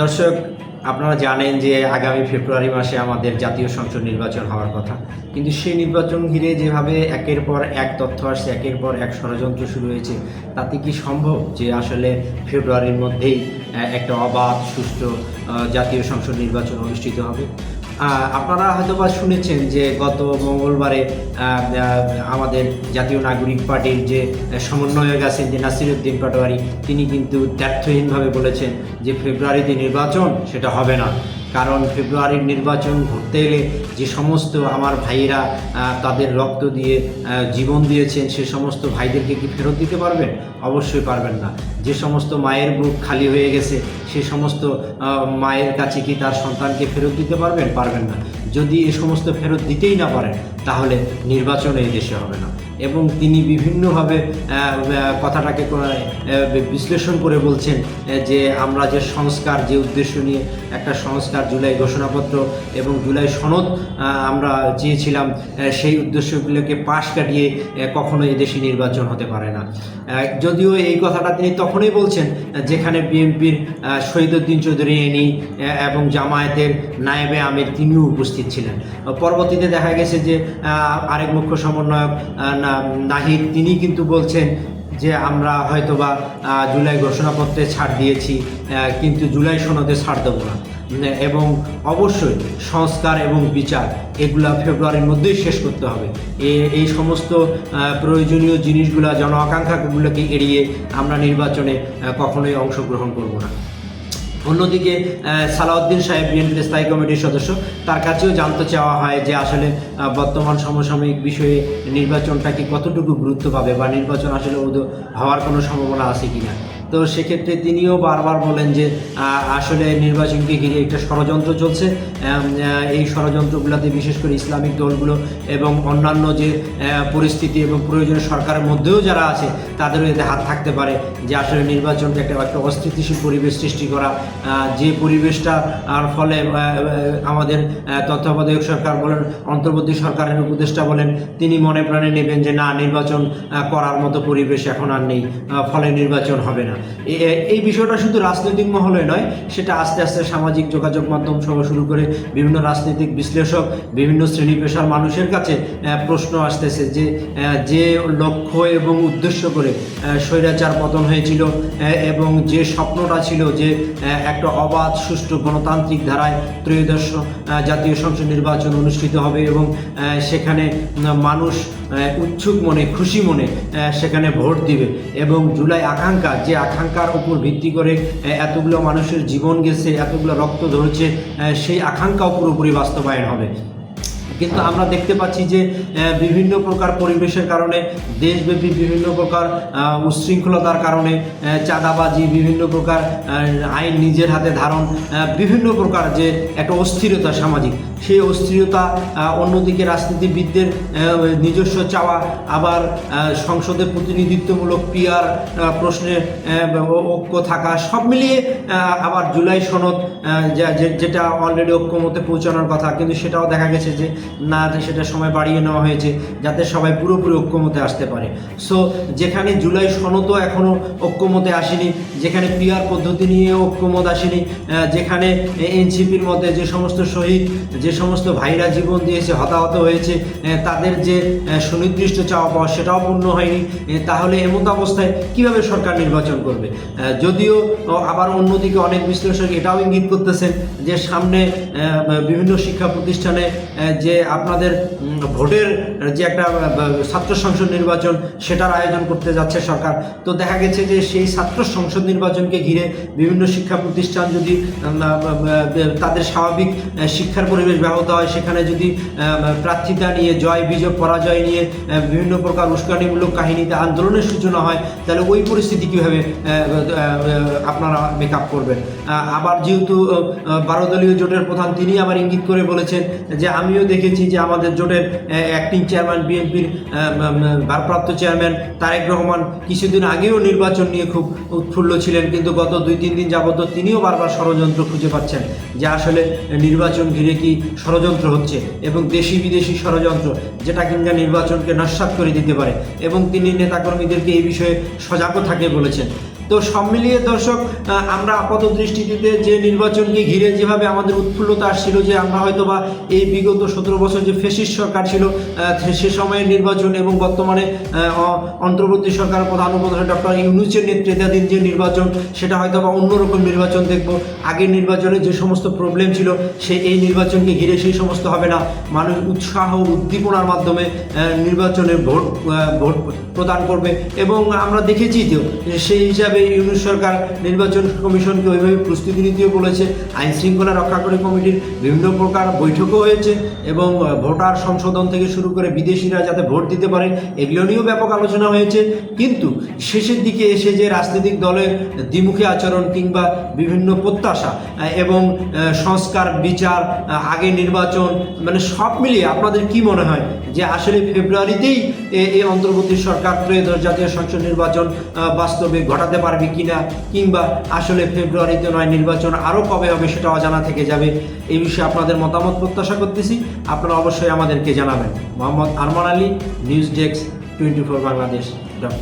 দর্শক, আপনারা জানেন যে আগামী ফেব্রুয়ারি মাসে আমাদের জাতীয় সংসদ নির্বাচন হওয়ার কথা। কিন্তু সেই নির্বাচন ঘিরে যেভাবে একের পর এক তথ্য আসছে, একের পর এক ষড়যন্ত্র শুরু হয়েছে, তাতে কি সম্ভব যে আসলে ফেব্রুয়ারির মধ্যেই একটা অবাধ, সুষ্ঠু জাতীয় সংসদ নির্বাচন অনুষ্ঠিত হবে? আপনারা হয়তোবা শুনেছেন যে গত মঙ্গলবারে আমাদের জাতীয় নাগরিক পার্টির যে সমন্বয়ক আছেন যে নাসিরুদ্দিন পাটোয়ারি, তিনি কিন্তু দ্ব্যর্থহীনভাবে বলেছেন যে ফেব্রুয়ারিতে নির্বাচন সেটা হবে না। কারণ ফেব্রুয়ারির নির্বাচন ঘুরতে এলে যে সমস্ত আমার ভাইয়েরা তাদের রক্ত দিয়ে জীবন দিয়েছেন, সে সমস্ত ভাইদেরকে কি ফেরত দিতে পারবেন? অবশ্যই পারবেন না। যে সমস্ত মায়ের বুক খালি হয়ে গেছে, সে সমস্ত মায়ের কাছে কি তার সন্তানকে ফেরত দিতে পারবেন? পারবেন না। যদি এ সমস্ত ফেরত দিতেই না পারেন, তাহলে নির্বাচন এই দেশে হবে না। এবং তিনি বিভিন্নভাবে কথাটাকে বিশ্লেষণ করে বলছেন যে আমরা যে সংস্কার, যে উদ্দেশ্য নিয়ে একটা সংস্কার জুলাই ঘোষণাপত্র এবং জুলাই সনদ আমরা চেয়েছিলাম সেই উদ্দেশ্যগুলোকে পাশ কাটিয়ে কখনো এদেশে নির্বাচন হতে পারে না। যদিও এই কথাটা তিনি তখনই বলছেন যেখানে বিএনপির শহীদ শহীদুদ্দিন চৌধুরী এনি এবং জামায়াতের নায়েবে আমির তিনিও উপস্থিত ছিলেন। পরবর্তীতে দেখা গেছে যে আরেক মুখ্য সমন্বয়ক নাহিদ তিনি কিন্তু বলছেন যে, আমরা হয়তোবা জুলাই ঘোষণাপত্রে ছাড় দিয়েছি কিন্তু জুলাই সনদে ছাড় দেবো না। এবং অবশ্যই সংস্কার এবং বিচার, এগুলা ফেব্রুয়ারির মধ্যেই শেষ করতে হবে। এই সমস্ত প্রয়োজনীয় জিনিসগুলা, জন আকাঙ্ক্ষাগুলোকে এড়িয়ে আমরা নির্বাচনে কখনোই অংশগ্রহণ করব না। অন্যদিকে সালাউদ্দিন সাহেব বিএনপির স্থায়ী কমিটির সদস্য, তার কাছেও জানতে চাওয়া হয় যে আসলে বর্তমান সমসাময়িক বিষয়ে নির্বাচনটা কি কতটুকু গুরুত্ব পাবে বা নির্বাচন আসলে হওয়ার কোনো সম্ভাবনা আছে কিনা। তো সেক্ষেত্রে তিনিও বারবার বলেন যে আসলে নির্বাচনকে ঘিরে একটা ষড়যন্ত্র চলছে। এই ষড়যন্ত্রগুলোতে বিশেষ করে ইসলামিক দলগুলো এবং অন্যান্য যে পরিস্থিতি এবং প্রয়োজনীয় সরকারের মধ্যেও যারা আছে, তাদেরও এতে হাত থাকতে পারে যে আসলে নির্বাচনকে একটা একটা অস্থিতিশীল পরিবেশ সৃষ্টি করা। যে পরিবেশটা আর ফলে আমাদের তত্ত্বাবধায়ক সরকার বলেন, অন্তর্বর্তী সরকারের উপদেষ্টা বলেন, তিনি মনে প্রাণে নেবেন যে না, নির্বাচন করার মতো পরিবেশ এখন আর নেই। ফলে নির্বাচন হবে না। এই বিষয়টা শুধু রাজনৈতিক মহলে নয়, সেটা আস্তে আস্তে সামাজিক যোগাযোগ মাধ্যম সহ শুরু করে বিভিন্ন রাজনৈতিক বিশ্লেষক, বিভিন্ন শ্রেণি পেশার মানুষের কাছে প্রশ্ন আসতেছে যে যে লক্ষ্য এবং উদ্দেশ্য করে স্বৈরাচার পতন হয়েছিল এবং যে স্বপ্নটা ছিল যে একটা অবাধ, সুষ্ঠু গণতান্ত্রিক ধারায় ত্রয়োদশ জাতীয় সংসদ নির্বাচন অনুষ্ঠিত হবে এবং সেখানে মানুষ উৎসুক মনে, খুশি মনে সেখানে ভোট দিবে এবং জুলাই আকাঙ্ক্ষা যে আকাঙ্ক্ষার উপর ভিত্তি করে এতগুলো মানুষের জীবন গেছে, এতগুলো রক্ত ধরেছে সেই আকাঙ্ক্ষাও পুরোপুরি বাস্তবায়ন হবে। কিন্তু আমরা দেখতে পাচ্ছি যে বিভিন্ন প্রকার পরিবেশের কারণে, দেশব্যাপী বিভিন্ন প্রকার উচ্ছৃঙ্খলতার কারণে চাঁদাবাজি, বিভিন্ন প্রকার আইন নিজের হাতে ধারণ বিভিন্ন প্রকার যে একটা অস্থিরতা সামাজিক, সেই অস্থিরতা অন্যদিকে রাজনীতিবিদদের নিজস্ব চাওয়া, আবার সংসদে প্রতিনিধিত্বমূলক পিয়ার প্রশ্নে ঐক্য থাকা, সব মিলিয়ে আবার জুলাই সনদ যেটা অলরেডি ঐক্যমতে পৌঁছানোর কথা, কিন্তু সেটাও দেখা গেছে যে না সেটা সময় বাড়িয়ে নেওয়া হয়েছে, যাতে সবাই পুরোপুরি ঐক্যমতে আসতে পারে। সো যেখানে জুলাই সনদও এখনও ঐক্যমতে আসেনি, যেখানে পিয়ার পদ্ধতি নিয়ে ঐক্যমত আসেনি যেখানে এনসিপির মধ্যে যে সমস্ত শহীদ, যে সমস্ত ভাইরা জীবন দিয়েছে, হতাহত হয়েছে তাদের যে সুনির্দিষ্ট চাওয়া পাওয়া সেটাও পূর্ণ হয়নি তাহলে এমত অবস্থায় কীভাবে সরকার নির্বাচন করবে? যদিও আবার অন্যদিকে অনেক বিশ্লেষক এটাও ইঙ্গিত করতেছেন যে সামনে বিভিন্ন শিক্ষা প্রতিষ্ঠানে যে আপনাদের ভোটের যে একটা ছাত্র সংসদ নির্বাচন, সেটার আয়োজন করতে যাচ্ছে সরকার। তো দেখা গেছে যে সেই ছাত্র সংসদ নির্বাচনকে ঘিরে বিভিন্ন শিক্ষা প্রতিষ্ঠান যদি তাদের স্বাভাবিক শিক্ষার পরিবেশ ব্যাহত হয়, সেখানে যদি প্রার্থিতা নিয়ে, জয়, বিজয়, পরাজয় নিয়ে বিভিন্ন প্রকার উস্কানিমূলক কাহিনীতে আন্দোলনের সূচনা হয়, তাহলে ওই পরিস্থিতি কীভাবে আপনারা মেক আপ করবেন আবার যেহেতু বারো দলীয় জোটের প্রধান তিনি আবার ইঙ্গিত করে বলেছেন যে আমিও দেখেছি যে আমাদের জোটের অ্যাক্টিং চেয়ারম্যান বিএনপির ভারপ্রাপ্ত চেয়ারম্যান তারেক রহমান কিছুদিন আগেও নির্বাচন নিয়ে খুব উৎফুল্ল ছিলেন, কিন্তু গত দুই, তিন দিন যাবত তিনিও বারবার ষড়যন্ত্র খুঁজে পাচ্ছেন যে আসলে নির্বাচন ঘিরে কি ষড়যন্ত্র হচ্ছে এবং দেশি বিদেশি ষড়যন্ত্র যেটা কিনা নির্বাচনকে নস্বাত করে দিতে পারে এবং তিনি নেতাকর্মীদেরকে এই বিষয়ে সজাগও থাকে বলেছেন। তো সব মিলিয়ে দর্শক আমরা আপাত দৃষ্টিতে যে নির্বাচনকে ঘিরে যেভাবে আমাদের উৎফুল্লতা আসছিল, যে আমরা হয়তো বা এই বিগত সতেরো বছর যে ফেসিস সরকার ছিল সে সময়ের নির্বাচন এবং বর্তমানে অন্তর্বর্তী সরকার প্রধান উপদেষ্টা ডক্টর ইউনুসের নেতৃত্বাধীন যে নির্বাচন, সেটা হয়তো বা অন্যরকম নির্বাচন দেখব। আগের নির্বাচনে যে সমস্ত প্রবলেম ছিল, সে এই নির্বাচনকে ঘিরে সেই সমস্ত হবে না। মানুষ উৎসাহ উদ্দীপনার মাধ্যমে নির্বাচনে ভোট ভোট প্রদান করবে। এবং আমরা দেখেছি যে, সেই হিসাবে ইউনুস সরকার নির্বাচন কমিশনকে ওইভাবে প্রস্তুতি নিতেও বলেছে, আইন শৃঙ্খলা রক্ষাকারী কমিটির বিভিন্ন প্রকার বৈঠকও হয়েছে এবং ভোটার সংশোধন থেকে শুরু করে বিদেশিরা যাতে ভোট দিতে পারে, এগুলো নিয়েও ব্যাপক আলোচনা হয়েছে। কিন্তু শেষের দিকে এসে যে রাজনৈতিক দলের দ্বিমুখী আচরণ কিংবা বিভিন্ন প্রত্যাশা এবং সংস্কার, বিচার আগে নির্বাচন মানে সব মিলিয়ে আপনাদের কি মনে হয়? যে আসলে ফেব্রুয়ারিতেই এই অন্তর্বর্তী সরকার ত্রয়োদশ জাতীয় সংসদ নির্বাচন বাস্তবে ঘটাতে পারবে কিনা, কিংবা আসলে ফেব্রুয়ারিতে নয়, নির্বাচন আরও কবে হবে সেটা অজানা থেকে যাবে, এই বিষয়ে আপনাদের মতামত প্রত্যাশা করতেছি। আপনারা অবশ্যই আমাদেরকে জানাবেন। Mohammad Arman Ali, news desk, twenty four Bangladesh dot